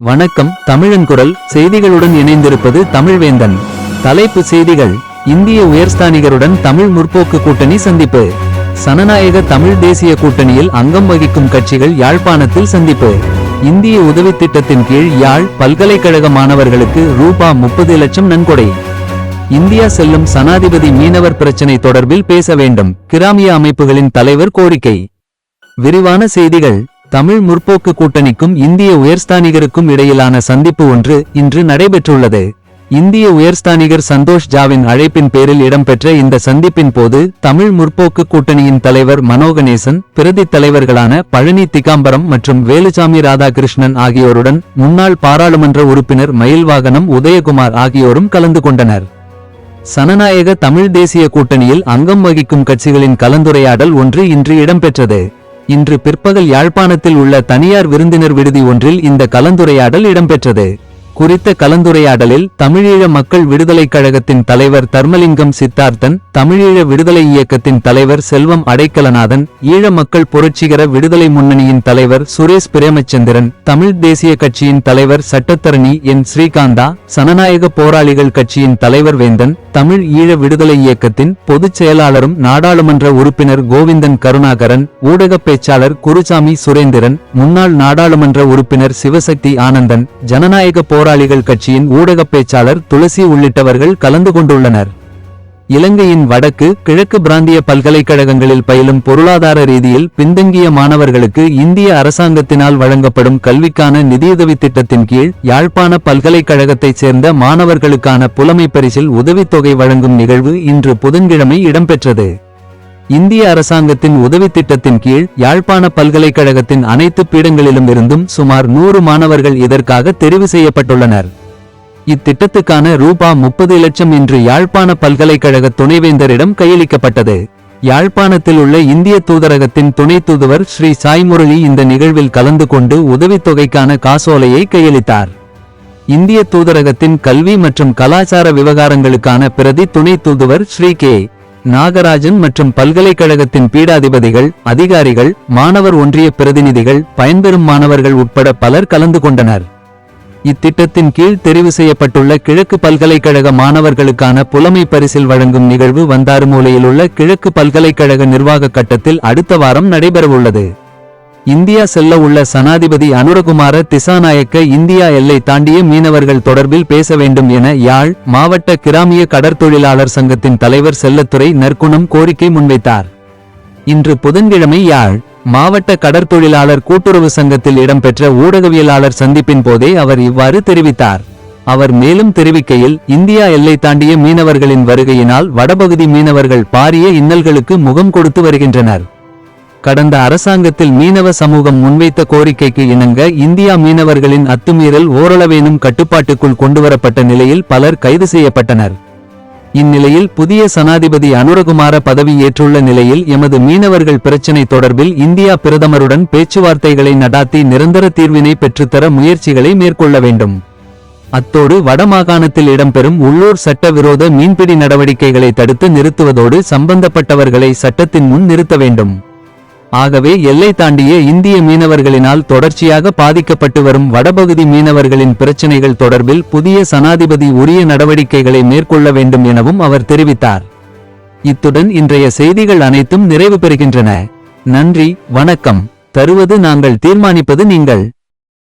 வணக்கம் தமிழன் குரல். செய்திகளுடன் இணைந்திருப்பது தமிழ்வேந்தன். தலைப்பு செய்திகள். இந்திய உயர்ஸ்தானிகருடன் தமிழ் முற்போக்கு கூட்டணி சந்திப்பு. சனநாயக தமிழ் தேசிய கூட்டணியில் அங்கம் வகிக்கும் கட்சிகள் யாழ்ப்பாணத்தில் சந்திப்பு. இந்திய உதவி திட்டத்தின் கீழ் யாழ் பல்கலைக்கழக மாணவர்களுக்கு ரூபா முப்பது லட்சம் நன்கொடை. இந்தியா செல்லும் சனாதிபதி மீனவர் பிரச்சினை தொடர்பில் பேச வேண்டும். கிராமிய அமைப்புகளின் தலைவர் கோரிக்கை. விரிவான செய்திகள். தமிழ் முற்போக்கு கூட்டணிக்கும் இந்திய உயர்ஸ்தானிகருக்கும் இடையிலான சந்திப்பு ஒன்று இன்று நடைபெற்றுள்ளது. இந்திய உயர்ஸ்தானிகர் சந்தோஷ் ஜாவின் அழைப்பின் பேரில் இடம்பெற்ற இந்த சந்திப்பின் போது தமிழ் முற்போக்கு கூட்டணியின் தலைவர் மனோகணேசன் பிரதி தலைவர்களான பழனி திகாம்பரம் மற்றும் வேலுசாமி ராதாகிருஷ்ணன் ஆகியோருடன் முன்னாள் பாராளுமன்ற உறுப்பினர் மயில்வாகனம் உதயகுமார் ஆகியோரும் கலந்து கொண்டனர். சனநாயக தமிழ் தேசிய கூட்டணியில் அங்கம் வகிக்கும் கட்சிகளின் கலந்துரையாடல் ஒன்று இன்று இடம்பெற்றது. இன்று பிற்பகல் யாழ்ப்பாணத்தில் உள்ள தனியார் விருந்தினர் விடுதி ஒன்றில் இந்த கலந்துரையாடல் இடம்பெற்றது. குறித்த கலந்துரையாடலில் தமிழீழ மக்கள் விடுதலைக் கழகத்தின் தலைவர் தர்மலிங்கம் சித்தார்த்தன் தமிழீழ விடுதலை இயக்கத்தின் தலைவர் செல்வம் அடைக்கலநாதன் ஈழ மக்கள் புரட்சிகர விடுதலை முன்னணியின் தலைவர் சுரேஷ் பிரேமச்சந்திரன் தமிழ் தேசிய கட்சியின் தலைவர் சட்டத்தரணி என் ஸ்ரீகாந்தா சனநாயக போராளிகள் கட்சியின் தலைவர் வேந்தன் தமிழ் ஈழ விடுதலை இயக்கத்தின் பொதுச் செயலாளரும் நாடாளுமன்ற உறுப்பினர் கோவிந்தன் கருணாகரன் ஊடகப் பேச்சாளர் குருசாமி சுரேந்திரன் முன்னாள் நாடாளுமன்ற உறுப்பினர் சிவசக்தி ஆனந்தன் ஜனநாயக போராளிகள் கட்சியின் ஊடகப் பேச்சாளர் துளசி உள்ளிட்டவர்கள் கலந்து கொண்டுள்ளனர். இலங்கையின் வடக்கு கிழக்கு பிராந்திய பல்கலைக்கழகங்களில் பயிலும் பொருளாதார ரீதியில் பின்தங்கிய மாணவர்களுக்கு இந்திய அரசாங்கத்தினால் வழங்கப்படும் கல்விக்கான நிதியுதவி திட்டத்தின் கீழ் யாழ்ப்பாண பல்கலைக்கழகத்தைச் சேர்ந்த மாணவர்களுக்கான புலமை பரிசில் உதவித்தொகை வழங்கும் நிகழ்வு இன்று புதன்கிழமை இடம்பெற்றது. இந்திய அரசாங்கத்தின் உதவித் திட்டத்தின் கீழ் யாழ்ப்பாண பல்கலைக்கழகத்தின் அனைத்து பீடங்களிலும் இருந்தும் சுமார் நூறு மாணவர்கள் இதற்காக தெரிவு செய்யப்பட்டுள்ளனர். இத்திட்டத்துக்கான ரூபா முப்பது லட்சம் இன்று யாழ்ப்பாண பல்கலைக்கழக துணைவேந்தரிடம் கையளிக்கப்பட்டது. யாழ்ப்பாணத்தில் உள்ள இந்திய தூதரகத்தின் துணை தூதுவர் ஸ்ரீ சாய்முரளி இந்த நிகழ்வில் கலந்து கொண்டு உதவித்தொகைக்கான காசோலையை கையளித்தார். இந்திய தூதரகத்தின் கல்வி மற்றும் கலாச்சார விவகாரங்களுக்கான பிரதி துணை தூதுவர் ஸ்ரீ கே. நாகராஜன் மற்றும் பல்கலைக்கழகத்தின் பீடாதிபதிகள் அதிகாரிகள் மாணவர் ஒன்றிய பிரதிநிதிகள் பயன்பெறும் மாணவர்கள் உட்பட பலர் கலந்து கொண்டனர். இத்திட்டத்தின் கீழ் தெரிவு செய்யப்பட்டுள்ள கிழக்கு பல்கலைக்கழக மாணவர்களுக்கான புலமை பரிசில் வழங்கும் நிகழ்வு வந்தாறுமூலையில் உள்ள கிழக்கு பல்கலைக்கழக நிர்வாக கட்டத்தில் அடுத்த வாரம் நடைபெறவுள்ளது. இந்தியா செல்ல உள்ள சனாதிபதி அனுரகுமார திசாநாயக்க இந்தியா எல்லை தாண்டிய மீனவர்கள் தொடர்பில் பேச வேண்டும் என யாழ் மாவட்ட கிராமிய கடற்தொழிலாளர் சங்கத்தின் தலைவர் செல்லத்துறை நற்குணம் கோரிக்கை முன்வைத்தார். இன்று புதன்கிழமை யாழ் மாவட்ட கடற்தொழிலாளர் கூட்டுறவு சங்கத்தில் இடம்பெற்ற ஊடகவியலாளர் சந்திப்பின் போதே அவர் இவ்வாறு தெரிவித்தார். அவர் மேலும் தெரிவிக்கையில் இந்தியா எல்லை தாண்டிய மீனவர்களின் வருகையினால் வடபகுதி மீனவர்கள் பாரிய இன்னல்களுக்கு முகம் கொடுத்து வருகின்றனர். கடந்த அரசாங்கத்தில் மீனவ சமூகம் முன்வைத்த கோரிக்கைக்கு இணங்க இந்தியா மீனவர்களின் அத்துமீறல் ஓரளவேனும் கட்டுப்பாட்டுக்குள் கொண்டுவரப்பட்ட நிலையில் பலர் கைது செய்யப்பட்டனர். இந்நிலையில் புதிய சனாதிபதி அனுரகுமார பதவி ஏற்றுள்ள நிலையில் எமது மீனவர்கள் பிரச்சினை தொடர்பில் இந்தியா பிரதமருடன் பேச்சுவார்த்தைகளை நடாத்தி நிரந்தர தீர்வினை பெற்றுத்தர முயற்சிகளை மேற்கொள்ள வேண்டும். அத்தோடு வடமாகாணத்தில் இடம்பெறும் உள்ளூர் சட்டவிரோத மீன்பிடி நடவடிக்கைகளை தடுத்து நிறுத்துவதோடு சம்பந்தப்பட்டவர்களை சட்டத்தின் முன் நிறுத்த வேண்டும். ஆகவே எல்லை தாண்டிய இந்திய மீனவர்களினால் தொடர்ச்சியாக பாதிக்கப்பட்டு வரும் வடபகுதி மீனவர்களின் பிரச்சினைகள் தொடர்பில் புதிய சனாதிபதி உரிய நடவடிக்கைகளை மேற்கொள்ள வேண்டும் எனவும் அவர் தெரிவித்தார். இத்துடன் இன்றைய செய்திகள் அனைத்தும் நிறைவு பெறுகின்றன. நன்றி வணக்கம். தருவது நாங்கள் தீர்மானிப்பது நீங்கள்.